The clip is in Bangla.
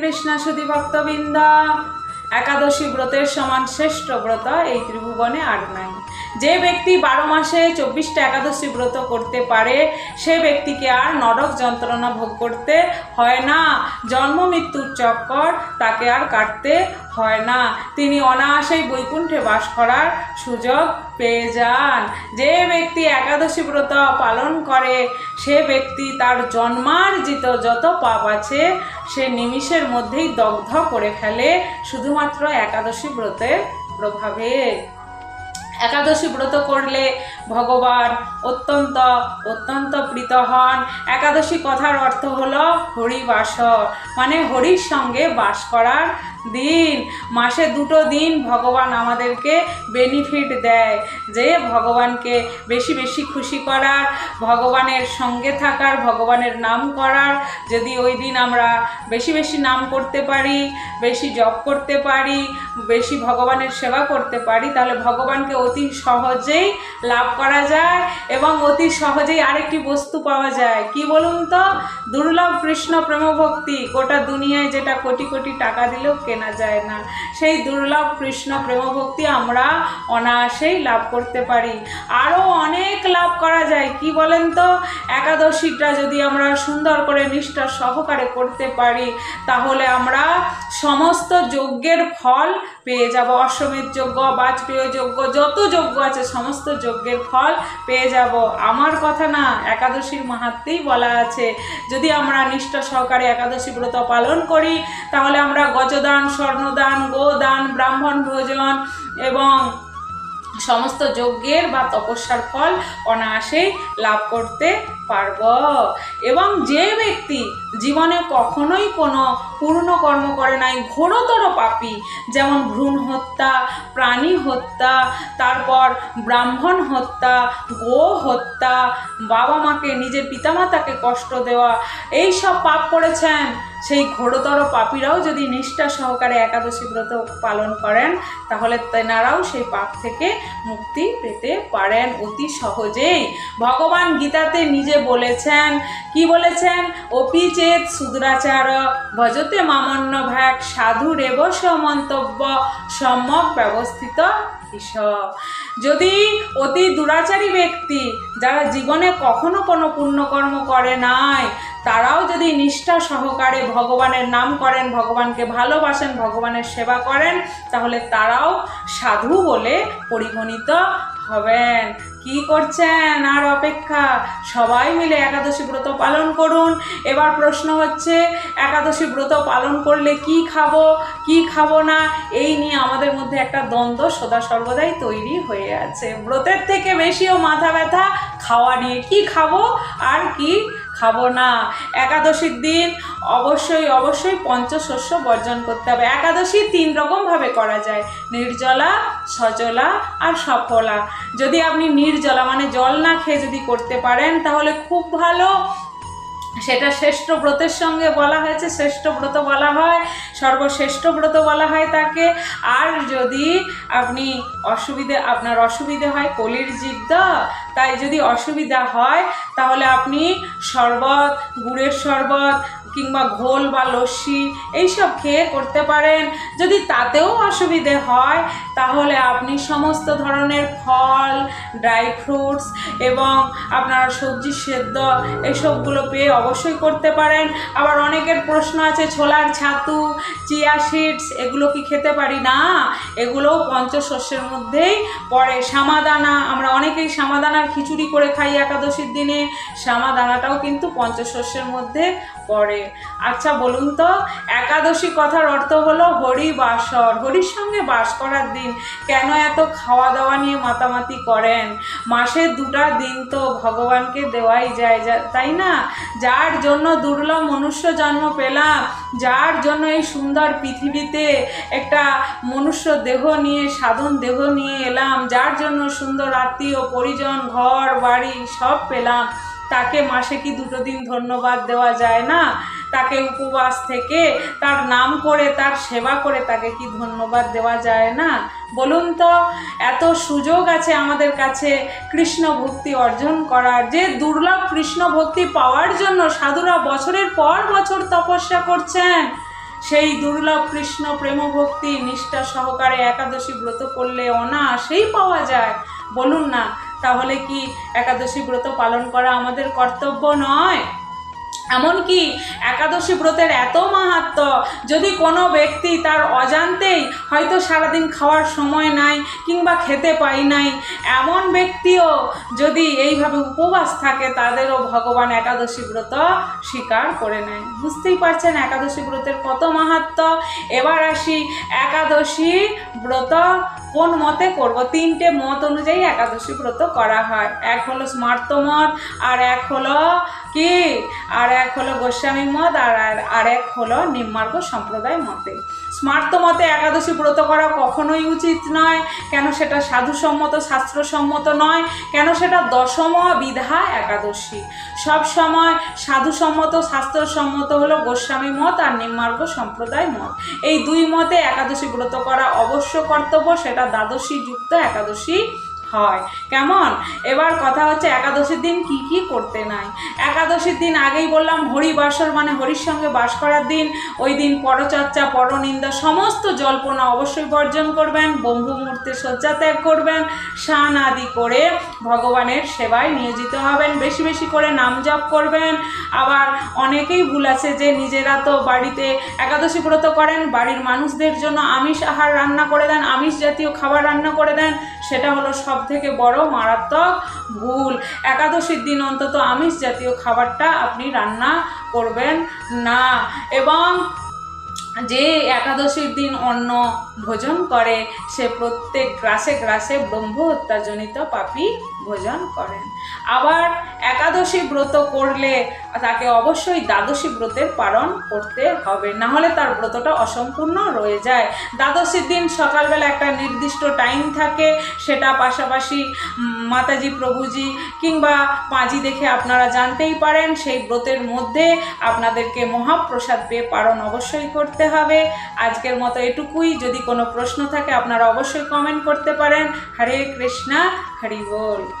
কৃষ্ণ সুধী ভক্তবৃন্দ। একাদশী ব্রতের সমান শ্রেষ্ঠ ব্রত এই ত্রিভুবনে আট নাই। যে ব্যক্তি বারো মাসে চব্বিশটা একাদশী ব্রত করতে পারে, সে ব্যক্তিকে আর নরক যন্ত্রণা ভোগ করতে হয় না। জন্ম মৃত্যুর চক্কর তাকে আর কাটতে হয় না। তিনি অনায়াসেই বৈকুণ্ঠে বাস করার সুযোগ পেয়ে যান। যে ব্যক্তি একাদশী ব্রত পালন করে, সে ব্যক্তি তার জন্মার্জিত যত পাপ আছে, সে নিমিষের মধ্যেই দগ্ধ করে ফেলে শুধুমাত্র একাদশী ব্রতের প্রভাবে। একাদশী ব্রত করলে ভগবান অত্যন্ত অত্যন্ত প্রীত হন একাদশী কথার অর্থ হলো হরিবাস মানে হরির সঙ্গে বাস করার দিন। মাসে দুটো দিন ভগবান আমাদেরকে বেনিফিট দেয়, যে ভগবানকে বেশি বেশি খুশি করার, ভগবানের সঙ্গে থাকার, ভগবানের নাম করার। যদি ওই দিন আমরা বেশি বেশি নাম করতে পারি, বেশি জপ করতে পারি, বেশি ভগবানের সেবা করতে পারি, তাহলে ভগবানকে অতি সহজেই লাভ করা যায় এবং অতি সহজেই আরেকটি বস্তু পাওয়া যায়। কি বলুন তো? দুর্লভ কৃষ্ণ প্রেমভক্তি গোটা দুনিয়ায় যেটা কোটি কোটি টাকা দিলেও কেনা যায় না। সেই দুর্লভ কৃষ্ণ প্রেমভক্তি আমরা অনায়াসেই লাভ করতে পারি। আরও অনেক লাভ করা যায়, কি বলেন তো? একাদশীটা যদি আমরা সুন্দর করে নিষ্ঠা সহকারে করতে পারি, তাহলে আমরা সমস্ত যজ্ঞের ফল পেয়ে যাব। অশ্বমেধ যজ্ঞ, বাজপেয় যজ্ঞ, যত যজ্ঞ আছে, সমস্ত যজ্ঞের ফল পেয়ে যাব। আমার কথা না, একাদশীর মাহাত্মেই বলা আছে। যদি আমরা নিষ্ঠা সহকারে একাদশী ব্রত পালন করি, তাহলে আমরা গজদান, স্বর্ণদান, গোদান, ব্রাহ্মণ ভোজন এবং সমস্ত যজ্ঞের বা তপস্যার ফল অনায়াসেই লাভ করতে পারব। এবং যে ব্যক্তি জীবনে কখনোই কোনো পূর্ণ কর্ম করে নাই, ঘোরতর পাপী, যেমন ভ্রূণ হত্যা, প্রাণী হত্যা, তারপর ব্রাহ্মণ হত্যা গো হত্যা, বাবা মাকে, নিজের পিতামাতাকে কষ্ট দেওয়া এই সব পাপ করেছেন। সেই ঘোরতর পাপীরাও যদি নিষ্ঠা সহকারে একাদশী ব্রত পালন করেন, তাহলে তেনারাও সেই পাপ থেকে মুক্তি পেতে পারেন অতি সহজেই। ভগবান গীতাতে নিজে বলেছেন, কি বলেছেন? অপি চেত সুদরাচার, ভজতে মামন্য ভ্যাক সাধু রেব মন্তব্য সম্যক ব্যবস্থিত যদি অতি দুরাচারী ব্যক্তি, যারা জীবনে কখনো কোনো পুণ্যকর্ম করে নাই তারাও যদি নিষ্ঠা সহকারে ভগবানের নাম করেন, ভগবানকে ভালোবাসেন, ভগবানের সেবা করেন, তাহলে তারাও সাধু বলে পরিগণিত হবেন। কি করছেন? আর অপেক্ষা। সবাই মিলে একাদশী ব্রত পালন করুন। এবার প্রশ্ন হচ্ছে, একাদশী ব্রত পালন করলে কি খাব কি খাব না? এই নিয়ে আমাদের মধ্যে একটা দ্বন্দ্ব সদা সর্বদাই তৈরি হয়ে আছে। ব্রতের থেকে বেশিও মাথা ব্যথা, খাওয়া নিয়ে কি খাব আর কি খাব না। একাদশীর দিন অবশ্যই অবশ্যই পঞ্চশস্য বর্জন করতে হবে। একাদশী তিন রকমভাবে করা যায়। নির্জলা, সজলা আর সফলা। যদি আপনি নির্জলা মানে জল না খেয়ে যদি করতে পারেন, তাহলে খুব ভালো। সেটা শ্রেষ্ঠ ব্রতের সঙ্গে বলা হয়েছে, শ্রেষ্ঠ ব্রত বলা হয়, সর্বশ্রেষ্ঠ ব্রত বলা হয় তাকে। আর যদি আপনি অসুবিধে, আপনার অসুবিধে হয়, কলির জিদ্দ, তাই যদি অসুবিধা হয়, তাহলে আপনি শরবত, গুড়ের শরবত কিংবা ঘোল বা লস্যি এইসব খেয়ে করতে পারেন। যদি তাতেও অসুবিধে হয়, তাহলে আপনি সমস্ত ধরনের ফল, ড্রাই ফ্রুটস এবং আপনার সবজি সেদ্ধ এসবগুলো পেয়ে অবশ্যই করতে পারেন। আবার অনেকের প্রশ্ন আছে, ছোলার ছাতু, চিয়া সিডস, এগুলো কি খেতে পারি? না, এগুলোও পঞ্চশস্যের মধ্যেই পড়ে। সামাদানা, আমরা অনেকেই সামাদানার খিচুড়ি করে খাই একাদশীর দিনে। সামাদানাটাও কিন্তু পঞ্চশস্যের মধ্যে পড়ে। আচ্ছা বলুন তো, একাদশী কথার অর্থ হলো হরি বাসর হরির সঙ্গে বাস করার দিন কেন এত খাওয়া দাওয়া নিয়ে মাতামাতি করেন? মাসে দুটা দিন তো ভগবানকে দেওয়াই যায় তাই না? যার জন্য দুর্লভ মনুষ্য জন্ম পেলাম, যার জন্য এই সুন্দর পৃথিবীতে একটা মনুষ্য দেহ নিয়ে, সাধন দেহ নিয়ে এলাম, যার জন্য সুন্দর আত্মীয়, পরিজন, ঘর, বাড়ি সব পেলাম। তাকে মাসে কি দুটো দিন ধন্যবাদ দেওয়া যায় না? তাকে উপবাস থেকে তার নাম করে, তার সেবা করে তাকে কি ধন্যবাদ দেওয়া যায় না? বলুন তো, এত সুযোগ আছে আমাদের কাছে কৃষ্ণ ভক্তি অর্জন করার। যে দুর্লভ কৃষ্ণ ভক্তি পাওয়ার জন্য সাধুরা বছরের পর বছর তপস্যা করছেন, সেই দুর্লভ কৃষ্ণ প্রেম ভক্তি নিষ্ঠা সহকারে একাদশী ব্রত করলে অনায়াসেই পাওয়া যায়। বলুন না তাহলে কি একাদশী ব্রত পালন করা আমাদের কর্তব্য নয়? এমনকি একাদশী ব্রতের এত মাহাত্ম, যদি কোনো ব্যক্তি তার অজান্তেই হয়তো সারাদিন খাওয়ার সময় নাই কিংবা খেতে পাই নাই, এমন ব্যক্তিও যদি এইভাবে উপবাস থাকে, তাদেরও ভগবান একাদশী ব্রত স্বীকার করে নেয়। বুঝতেই পারছেন একাদশী ব্রতের কত মাহাত্ম? এবার আসি একাদশী ব্রত কোন মতে করব? তিনটে মত অনুযায়ী একাদশী ব্রত করা হয়। এক হলো স্মার্ত মত, আর এক হলো কি? আর এক হলো গোস্বামী মত, আর আর- এক হলো নিম্মার্গ সম্প্রদায় মতে। স্মার্ত মতে একাদশী ব্রত করা কখনোই উচিত নয়। কেন সেটা সাধুসম্মত, শাস্ত্রসম্মত নয়? কেন সেটা দশম বিধা একাদশী? সব সময় সাধুসম্মত, শাস্ত্রসম্মত হলো গোস্বামী মত আর নিম্মার্গ সম্প্রদায় মত। এই দুই মতে একাদশী ব্রত করা অবশ্য কর্তব্য, সেটা দ্বাদশী যুক্ত একাদশী হয়। কেমন? এবার কথা হচ্ছে একাদশীর দিন কি কি করতে নাই। একাদশীর দিন আগেই বললাম, হরিবাসর মানে হরির সঙ্গে বাস করার দিন। ওই দিন পরচর্চা, পরনিন্দা, সমস্ত জল্পনা অবশ্যই বর্জন করবেন, ব্রহ্ম মুহূর্তে শয্যা ত্যাগ করবেন, স্নান আদি করে ভগবানের সেবায় নিয়োজিত হবেন, বেশি বেশি করে নাম জপ করবেন। আবার অনেকেই ভুল আছে যে নিজেরা তো বাড়িতে একাদশী ব্রত করেন, বাড়ির মানুষদের জন্য আমিষ আহার রান্না করে দেন, আমিষ জাতীয় খাবার রান্না করে দেন, সেটা হলো সব থেকে বড় মারাত্মক ভুল। একাদশীর দিন অন্তত আমিষ জাতীয় খাবারটা আপনি রান্না করবেন না এবং যে একাদশীর দিন অন্ন ভোজন করে, সে প্রত্যেক গ্রাসে গ্রাসে ব্রহ্ম হত্যাজনিত পাপি ভোজন করেন। আবার একাদশী ব্রত করলে তাকে অবশ্যই দ্বাদশী ব্রতের পালন করতে হবে। না হলে তার ব্রতটা অসম্পূর্ণ রয়ে যায়। দ্বাদশীর দিন সকালবেলা একটা নির্দিষ্ট টাইম থাকে। সেটা পাশাপাশি মাতাজি, প্রভুজি কিংবা পাঁজি দেখে আপনারা জানতেই পারেন, সেই ব্রতের মধ্যে আপনাদেরকে মহাপ্রসাদ পেয়ে পালন অবশ্যই করতে হবে। আজকের মতো এটুকুই। যদি কোনো প্রশ্ন থাকে, আপনারা অবশ্যই কমেন্ট করতে পারেন। হরে কৃষ্ণা, হরি বল।